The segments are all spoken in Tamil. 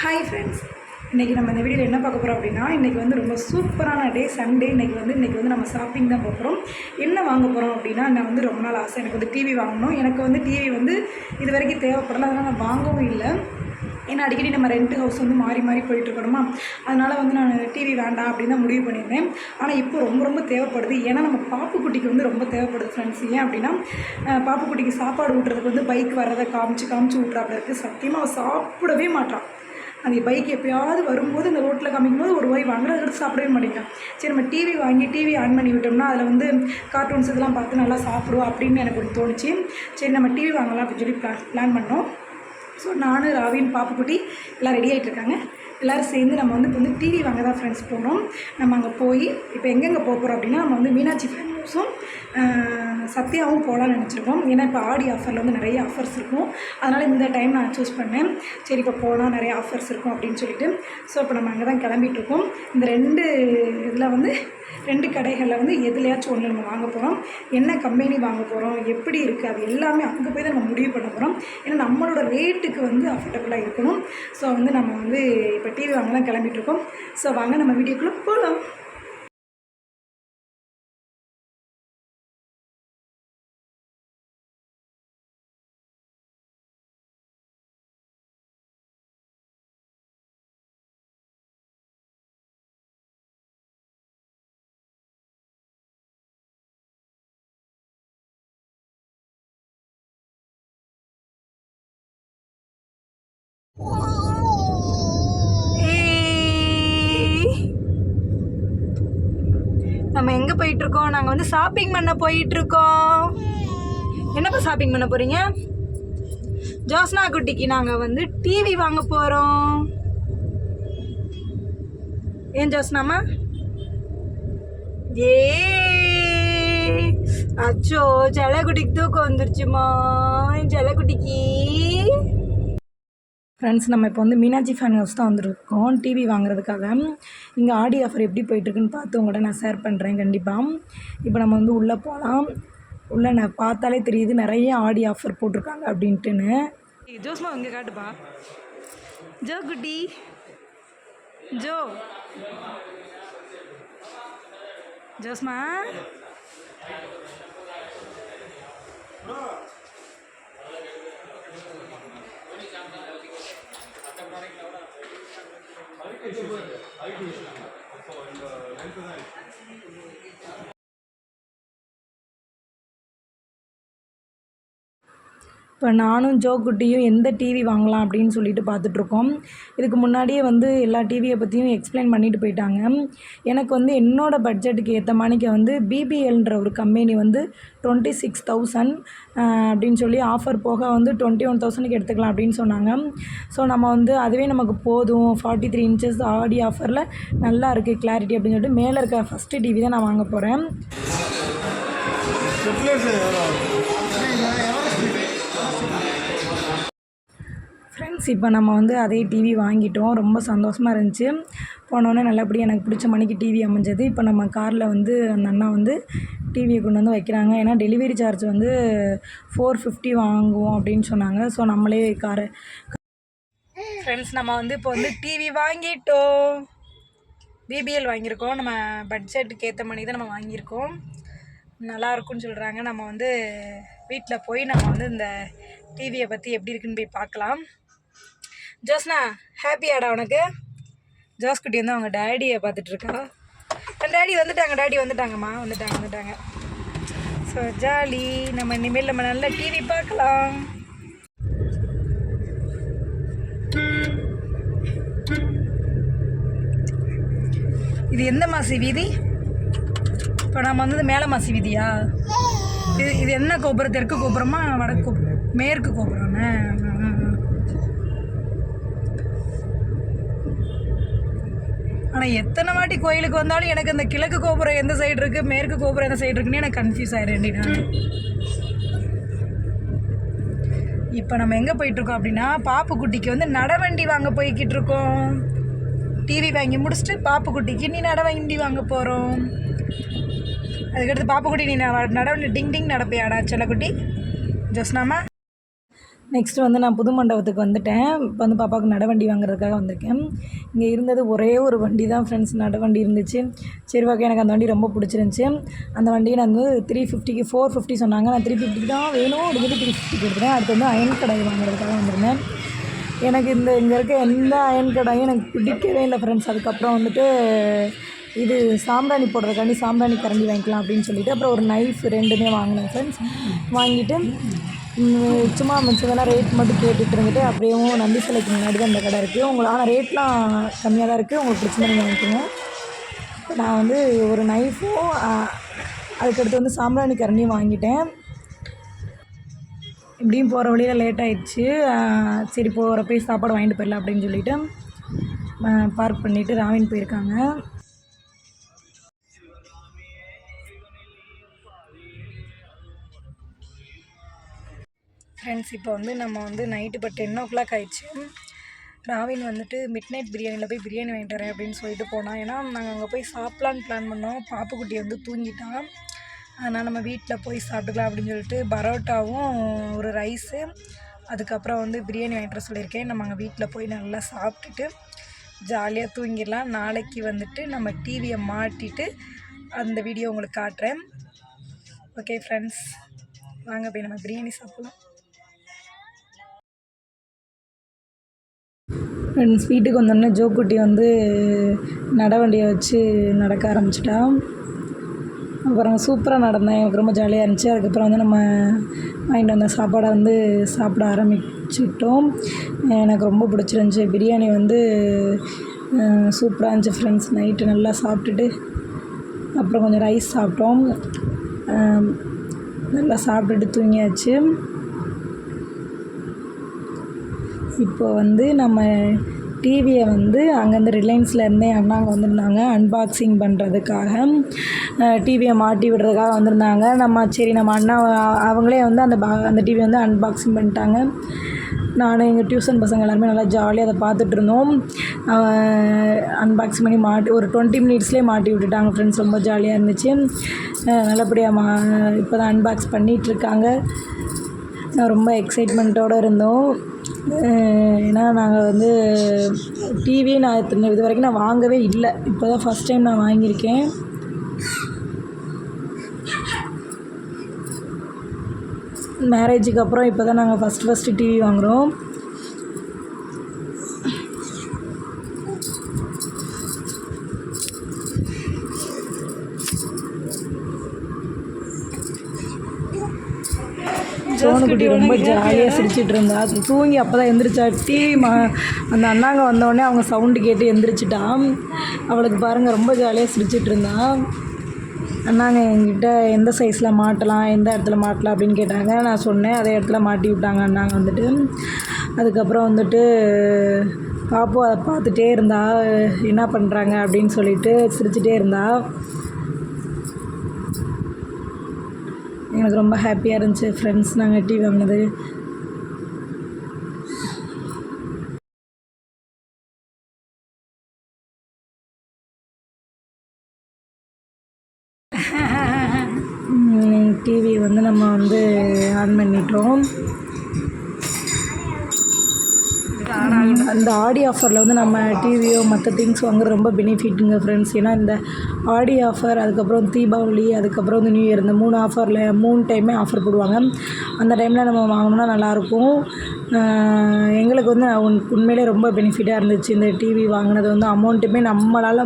ஹாய் ஃப்ரெண்ட்ஸ் இன்றைக்கி நம்ம இந்த வீடியோவில் என்ன பார்க்க போகிறோம் அப்படின்னா இன்றைக்கி வந்து ரொம்ப சூப்பரான டே சண்டே இன்றைக்கி வந்து இன்றைக்கி வந்து நம்ம ஷாப்பிங் தான் போகிறோம் என்ன வாங்க போகிறோம் அப்படின்னா நான் வந்து ரொம்ப நாள் ஆசை எனக்கு வந்து டிவி வாங்கணும். எனக்கு வந்து டிவி வந்து இது வரைக்கும் தேவைப்படல அதனால் நான் வாங்கவும் இல்லை. ஏன்னா அடிக்கடி நம்ம ரெண்ட் ஹவுஸ் வந்து மாறி மாறி போயிட்டு இருக்கணுமா? அதனால் வந்து நான் டிவி வேண்டாம் அப்படின்னு தான் முடிவு பண்ணியிருந்தேன். ஆனால் இப்போ ரொம்ப ரொம்ப தேவைப்படுது. ஏன்னா நம்ம பாப்புக்குட்டிக்கு வந்து ரொம்ப தேவைப்படுது ஃப்ரெண்ட்ஸ் ஏன் அப்படின்னா பாப்புக்குட்டிக்கு சாப்பாடு ஊட்டுறதுக்கு வந்து பைக் வர்றதை காமிச்சு காமிச்சு ஊட்டுறாப்புல இருக்குது சத்தியமாக அவள் சாப்பிடவே மாட்டான் அந்த பைக் எப்பயாவது வரும்போது இந்த ரோட்டில் காமிக்கும்போது ஒரு வாய் வாங்குறது எடுத்து சாப்பிடவே மாட்டேங்க. சரி நம்ம டிவி வாங்கி டிவி ஆன் பண்ணி விட்டோம்னா அதில் வந்து கார்ட்டூன்ஸ் இதெல்லாம் பார்த்து நல்லா சாப்பிடுவோம் அப்படின்னு எனக்கு ஒரு தோணுச்சு. சரி நம்ம டிவி வாங்கலாம் அப்படின்னு சொல்லி பிளான் பிளான் பண்ணோம். ஸோ நானும் ராவின் பாப்புக்குட்டி எல்லாம் ரெடி ஆகிட்டு இருக்காங்க. எல்லோரும் சேர்ந்து நம்ம வந்து இப்போ வந்து டிவி வாங்க தான் ஃப்ரெண்ட்ஸ் போகிறோம் நம்ம அங்கே போய் இப்போ எங்கெங்கே போக போகிறோம் அப்படின்னா நம்ம வந்து மீனாட்சி ஃபேன் ஸோ சத்யாவும் போகலான்னு நினச்சிருக்கோம். ஏன்னா இப்போ ஆடி ஆஃபரில் வந்து நிறைய ஆஃபர்ஸ் இருக்கும். அதனால் இந்த டைம் நான் சூஸ் பண்ணேன். சரி இப்போ போனால் நிறைய ஆஃபர்ஸ் இருக்கும் அப்படின்னு சொல்லிட்டு. ஸோ இப்போ நம்ம அங்கே தான் கிளம்பிட்டு இருக்கோம். இந்த ரெண்டு இதில் வந்து ரெண்டு கடைகளில் வந்து எதுலையாச்சும் ஒன்று நம்ம வாங்க போகிறோம் என்ன கம்பெனி வாங்க போகிறோம் எப்படி இருக்குது அது எல்லாமே அங்கே போய் தான் நம்ம முடிவு பண்ண போகிறோம் ஏன்னா நம்மளோட ரேட்டுக்கு வந்து அஃபோர்டபுளாக இருக்கணும். ஸோ வந்து நம்ம வந்து இப்போ டிவி வாங்க தான் கிளம்பிட்டு இருக்கோம். ஸோ வாங்க நம்ம வீடியோக்குள்ளே போகலாம் போயிட்டு இருக்கோம் நாங்கள் வந்து ஷாப்பிங் பண்ண போயிட்டு இருக்கோம் என்னப்பா ஷாப்பிங் பண்ண போறீங்க? ஜோஸ்னா குட்டிக்கு நாங்கள் வந்து டிவி வாங்க போகிறோம் ஏன் ஜோஸ்னாமா ஏ அச்சோ ஜலகுட்டிக்கு தூக்கம் வந்துருச்சுமா? ஜலகுட்டிக்கு? ஃப்ரெண்ட்ஸ் நம்ம இப்போ வந்து மீனாட்சி ஃபேன் ஹவுஸ் தான் வந்திருக்கோம். டிவி வாங்குறதுக்காக. இங்கே ஆடி ஆஃபர் எப்படி போயிட்டுருக்குன்னு பார்த்து உங்கள்கிட்ட நான் ஷேர் பண்ணுறேன் கண்டிப்பாக இப்போ நம்ம வந்து உள்ளே போகலாம் உள்ளே நான் பார்த்தாலே தெரியுது நிறைய ஆடி ஆஃபர் போட்டிருக்காங்க அப்படின்ட்டுன்னு. ஜோஸ்மா இங்கே காட்டுப்பா. ஜோ குட்டி. ஜோ. ஜோஸ்மா. issues, IT issues, so and uh, health is an issue. இப்போ நானும் ஜோக்குட்டியும் எந்த டிவி வாங்கலாம் அப்படின்னு சொல்லிட்டு பார்த்துட்ருக்கோம். இதுக்கு முன்னாடியே வந்து எல்லா டிவியை பற்றியும் எக்ஸ்பிளைன் பண்ணிட்டு போயிட்டாங்க. எனக்கு வந்து என்னோடய பட்ஜெட்டுக்கு ஏற்ற மாணிக்க வந்து பிபிஎல்ன்ற ஒரு கம்பெனி வந்து டுவெண்ட்டி சிக்ஸ் தௌசண்ட் அப்படின்னு சொல்லி ஆஃபர் போக வந்து டுவெண்ட்டி ஒன் தௌசண்ட்க்கு எடுத்துக்கலாம் அப்படின்னு சொன்னாங்க. ஸோ நம்ம வந்து அதுவே நமக்கு போதும். ஃபார்ட்டி த்ரீ இன்ச்சஸ் ஆடி ஆஃபரில் நல்லா இருக்குது கிளாரிட்டி அப்படின்னு சொல்லிட்டு மேலே இருக்க ஃபஸ்ட்டு டிவி தான் நான் வாங்க போகிறேன் ஃப்ரெண்ட்ஸ் இப்போ நம்ம வந்து அதே டிவி வாங்கிட்டோம். ரொம்ப சந்தோஷமாக இருந்துச்சு. போனோடனே நல்லபடியாக எனக்கு பிடிச்ச மணிக்கு டிவி அமைஞ்சது. இப்போ நம்ம காரில் வந்து அந்த அண்ணா வந்து டிவியை கொண்டு வந்து வைக்கிறாங்க. ஏன்னா டெலிவரி சார்ஜ் வந்து ஃபோர் ஃபிஃப்டி வாங்குவோம் அப்படின்னு சொன்னாங்க. ஸோ நம்மளே காரை ஃப்ரெண்ட்ஸ் நம்ம வந்து இப்போ வந்து டிவி வாங்கிட்டோம். பிபிஎல் வாங்கியிருக்கோம். நம்ம பட்ஜெட்டுக்கு ஏற்ற மணி தான் நம்ம வாங்கியிருக்கோம். நல்லா இருக்கும்னு சொல்கிறாங்க நம்ம வந்து வீட்டில் போய் நம்ம வந்து இந்த டிவியை பற்றி எப்படி இருக்குன்னு போய் பார்க்கலாம். ஜோஸ்னா ஹாப்பியாடா உனக்கு? ஜோஸ் குட்டி வந்து அவங்க டேடியை பார்த்துட்ருக்கா டேடி வந்துட்டாங்க டேடி வந்துட்டாங்கம்மா. வந்துட்டாங்க வந்துட்டாங்க. ஸோ ஜாலி நம்ம இனிமேல் நம்ம நல்ல டிவி பார்க்கலாம். இது எந்த மாசி வீதி இப்போ நம்ம வந்தது மேலே மாசி வீதியா இது இது என்ன கோபுரம்? தெற்கு கோபுரமா வடக்கு கோபுரம்? மேற்கு கோபுரம்ண்ணே ஆனால் எத்தனை வாட்டி கோயிலுக்கு வந்தாலும் எனக்கு அந்த கிழக்கு கோபுரம் எந்த சைடு இருக்குது மேற்கு கோபுரம் எந்த சைடு இருக்குன்னு எனக்கு கன்ஃபியூஸ் ஆயிடுறேன்டி நான். இப்போ நம்ம எங்கே போயிட்டுருக்கோம் அப்படின்னா பாப்புக்குட்டிக்கு வந்து நடவண்டி வாங்க போய்கிட்டு இருக்கோம். டிவி வாங்கி முடிச்சுட்டு பாப்புக்குட்டிக்கு நீ நடவண்டி வாங்க போகிறோம் அதுக்கடுத்து பாப்புக்குட்டி நீ நடவண்டி டிங் டிங் நடப்பையாடா செல்லக்குட்டி. ஜோஸ்னாமா? நெக்ஸ்ட்டு வந்து நான் புது மண்டபத்துக்கு வந்துட்டேன். இப்போ வந்து பாப்பாவுக்கு நடவண்டி வாங்குறதுக்காக வந்திருக்கேன். இங்கே இருந்தது ஒரே ஒரு வண்டி தான் ஃப்ரெண்ட்ஸ் நடவண்டி இருந்துச்சு. சரி ஓகே எனக்கு அந்த வண்டி ரொம்ப பிடிச்சிருந்துச்சி. அந்த வண்டியை நான் வந்து த்ரீ ஃபிஃப்டிக்கு ஃபோர் ஃபிஃப்டி சொன்னாங்க. நான் த்ரீ ஃபிஃப்டிக்கு தான் வேணும். அப்படிங்கிறது த்ரீ ஃபிஃப்டி கொடுத்தேன் அடுத்து வந்து அயன் கடாய் வாங்குறதுக்காக வந்திருந்தேன். எனக்கு இந்த இங்கே இருக்க எந்த அயன் கடாயும் எனக்கு பிடிக்கவே இல்லை ஃப்ரெண்ட்ஸ் அதுக்கப்புறம் வந்துட்டு இது சாம்பிராணி போடுறதுக்காண்டி சாம்பிராணி கரண்டி வாங்கிக்கலாம் அப்படின்னு சொல்லிட்டு அப்புறம் ஒரு நைஃப் ரெண்டுமே வாங்கினேன் ஃப்ரெண்ட்ஸ் வாங்கிட்டு சும்மா மிச்சதெல்லாம் ரேட் மட்டும் கேட்டுட்டு இருந்துட்டு அப்படியேவும் நந்தி சிலைக்கு முன்னாடி தான் அந்த கடை இருக்குது உங்களுக்கு ஆனால் ரேட்லாம் கம்மியாக தான் இருக்குது உங்களுக்கு பிரச்சனை மாதிரி வாங்கிக்கோங்க நான் வந்து ஒரு நைஃபும் அதுக்கடுத்து வந்து சாம்பிராணி கரண்டியும் வாங்கிட்டேன். இப்படியும் போகிற வழியில் லேட் ஆயிடுச்சு. சரி போகிற போய் சாப்பாடு வாங்கிட்டு போயிடலாம் அப்படின்னு சொல்லிவிட்டு பார்க் பண்ணிவிட்டு ராவின் போயிருக்காங்க. ஃப்ரெண்ட்ஸ் இப்போ வந்து நம்ம வந்து நைட்டு இப்போ டென் ஓ கிளாக் ஆயிடுச்சு. ராவின் வந்துட்டு மிட் நைட் பிரியாணியில் போய் பிரியாணி வாங்கிட்டு வரேன் அப்படின்னு சொல்லிட்டு போனான். ஏன்னா நாங்கள் அங்கே போய் சாப்பிட்லான்னு பிளான் பண்ணோம். பாப்புக்குட்டி வந்து தூங்கிட்டான் அதனால் நம்ம வீட்டில் போய் சாப்பிட்டுக்கலாம் அப்படின்னு சொல்லிட்டு பரோட்டாவும் ஒரு ரைஸு அதுக்கப்புறம் வந்து பிரியாணி வாங்கிட்டு வர சொல்லியிருக்கேன். நம்ம அங்கே வீட்டில் போய் நல்லா சாப்பிட்டுட்டு ஜாலியாக தூங்கிடலாம். நாளைக்கு வந்துட்டு நம்ம டிவியை மாட்டிட்டு அந்த வீடியோ உங்களுக்கு காட்டுறேன். ஓகே ஃப்ரெண்ட்ஸ் வாங்க போய் நம்ம பிரியாணி சாப்பிட்லாம். ஃப்ரெண்ட்ஸ் வீட்டுக்கு வந்தோடனே ஜோக்குட்டி வந்து நடவண்டியை வச்சு நடக்க ஆரம்பிச்சிட்டான். அப்புறம் சூப்பராக நடந்தேன். எனக்கு ரொம்ப ஜாலியாக இருந்துச்சு. அதுக்கப்புறம் வந்து நம்ம வாங்கிட்டு வந்த சாப்பாடை வந்து சாப்பிட ஆரம்பிச்சிட்டோம். எனக்கு ரொம்ப பிடிச்சிருந்துச்சி. பிரியாணி வந்து சூப்பராக இருந்துச்சு ஃப்ரெண்ட்ஸ். நைட்டு நல்லா சாப்பிட்டுட்டு அப்புறம் கொஞ்சம் ரைஸ் சாப்பிட்டோம். நல்லா சாப்பிட்டுட்டு தூங்கியாச்சு. இப்போ வந்து நம்ம டிவியை வந்து அங்கேருந்து ரிலையன்ஸ்லேருந்தே அண்ணாங்க வந்திருந்தாங்க. அன்பாக்சிங் பண்ணுறதுக்காக டிவியை மாட்டி விடுறதுக்காக வந்திருந்தாங்க. நம்ம சரி நம்ம அண்ணா அவங்களே வந்து அந்த பா அந்த டிவி வந்து அன்பாக்சிங் பண்ணிட்டாங்க. நானும் எங்கள் டியூஷன் பசங்க எல்லாருமே நல்லா ஜாலியாக அதை பார்த்துட்டு இருந்தோம் அன்பாக்சிங் பண்ணி மாட்டி ஒரு டுவெண்ட்டி மினிட்ஸ்லேயே மாட்டி விட்டுட்டாங்க ஃப்ரெண்ட்ஸ் ரொம்ப ஜாலியாக இருந்துச்சு. நல்லபடியாக மா இப்போ தான் அன்பாக்ஸ் பண்ணிகிட்ருக்காங்க ரொம்ப எக்ஸைட்மெண்ட்டோடு இருந்தோம். ஏன்னா நாங்கள் வந்து டிவி நான் இது வரைக்கும் நான் வாங்கவே இல்லை. இப்போ தான் ஃபஸ்ட் டைம் நான் வாங்கியிருக்கேன். மேரேஜுக்கு அப்புறம் இப்போ தான் நாங்கள் ஃபஸ்ட் ஃபஸ்ட்டு டிவி வாங்குகிறோம் சோனுக்குட்டி ரொம்ப ஜாலியாக சிரிச்சிட்டு இருந்தா தூங்கி அப்போ தான் எந்திரிச்சா டிவி மா அந்த அண்ணாங்க வந்தோடனே அவங்க சவுண்டு கேட்டு எந்திரிச்சிட்டான். அவளுக்கு பாருங்கள் ரொம்ப ஜாலியாக சிரிச்சிட்டு இருந்தா அண்ணாங்க என்கிட்ட எந்த சைஸில் மாட்டலாம் எந்த இடத்துல மாட்டலாம்? அப்படின்னு கேட்டாங்க. நான் சொன்னேன் அதே இடத்துல மாட்டி விட்டாங்க அண்ணாங்க வந்துட்டு. அதுக்கப்புறம் வந்துட்டு பாப்பு அதை பார்த்துட்டே இருந்தா என்ன பண்ணுறாங்க அப்படின்னு சொல்லிட்டு சிரிச்சிட்டே இருந்தா. எனக்கு ரொம்ப ஹாப்பியாக இருந்துச்சு. ஃப்ரெண்ட்ஸ் நாங்கள் டிவி வாங்கினது. டிவி வந்து நம்ம வந்து ஆன் பண்ணிட்டோம். அந்த ஆடி ஆஃபரில் வந்து நம்ம டிவியோ மற்ற திங்ஸ் வாங்குறது ரொம்ப பெனிஃபிட்டுங்க ஃப்ரெண்ட்ஸ் ஏன்னா இந்த ஆடி ஆஃபர் அதுக்கப்புறம் தீபாவளி அதுக்கப்புறம் வந்து நியூ இயர் இந்த மூணு ஆஃபரில் மூணு டைமே ஆஃபர் போடுவாங்க. அந்த டைமில் நம்ம வாங்கினோம்னா நல்லாயிருக்கும் எங்களுக்கு வந்து உண்- உண்மையிலே ரொம்ப பெனிஃபிட்டாக இருந்துச்சு. இந்த டிவி வாங்கினது வந்து அமௌண்ட்டுமே நம்மளால்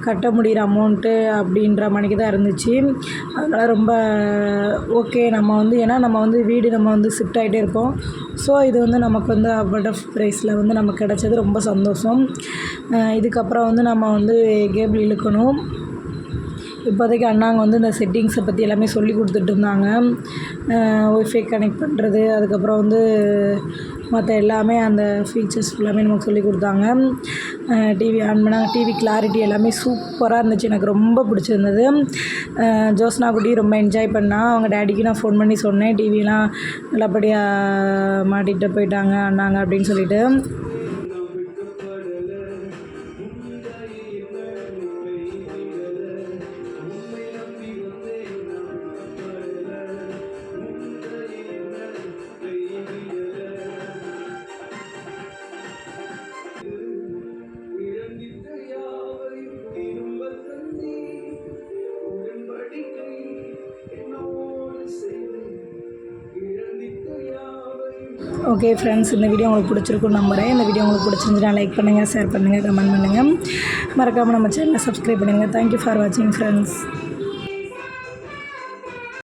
கட்ட முடிகிற அமௌண்ட்டு அப்படின்ற மணிக்கு தான் இருந்துச்சு. அதனால் ரொம்ப ஓகே நம்ம வந்து ஏன்னா நம்ம வந்து வீடு நம்ம வந்து ஷிஃப்ட் ஆகிட்டே இருப்போம் ஸோ இது வந்து நமக்கு வந்து அவ்வளோ ப்ரைஸில் வந்து நமக்கு கிடச்சது ரொம்ப சந்தோஷம். இதுக்கப்புறம் வந்து நம்ம வந்து கேபிள் இழுக்கணும். இப்போதைக்கு அண்ணாங்க வந்து இந்த செட்டிங்ஸை பற்றி எல்லாமே சொல்லி கொடுத்துட்டு இருந்தாங்க. ஒய்ஃபை கனெக்ட் பண்ணுறது அதுக்கப்புறம் வந்து மற்ற எல்லாமே அந்த ஃபீச்சர்ஸ் எல்லாமே நமக்கு சொல்லி கொடுத்தாங்க. டிவி ஆன் பண்ணாங்க டிவி கிளாரிட்டி எல்லாமே சூப்பராக இருந்துச்சு. எனக்கு ரொம்ப பிடிச்சிருந்தது. ஜோஸ்னா குட்டி ரொம்ப என்ஜாய் பண்ணால் அவங்க டேடிக்கு நான் ஃபோன் பண்ணி சொன்னேன். டிவிலாம் நல்லபடியாக மாட்டிகிட்டு போயிட்டாங்க அண்ணாங்க அப்படின்னு சொல்லிட்டு. ஓகே ஃப்ரெண்ட்ஸ் இந்த வீடியோ உங்களுக்கு பிடிச்சிருக்கும் நம்புகிறேன் இந்த வீடியோ உங்களுக்கு பிடிச்சிருந்துச்சுன்னா லைக் பண்ணுங்கள் ஷேர் பண்ணுங்கள் கமெண்ட் பண்ணுங்கள் மறக்காமல் நம்ம சேனலை சப்ஸ்கிரைப் பண்ணுங்கள் தேங்க்யூ ஃபார் வாட்சிங் ஃப்ரெண்ட்ஸ்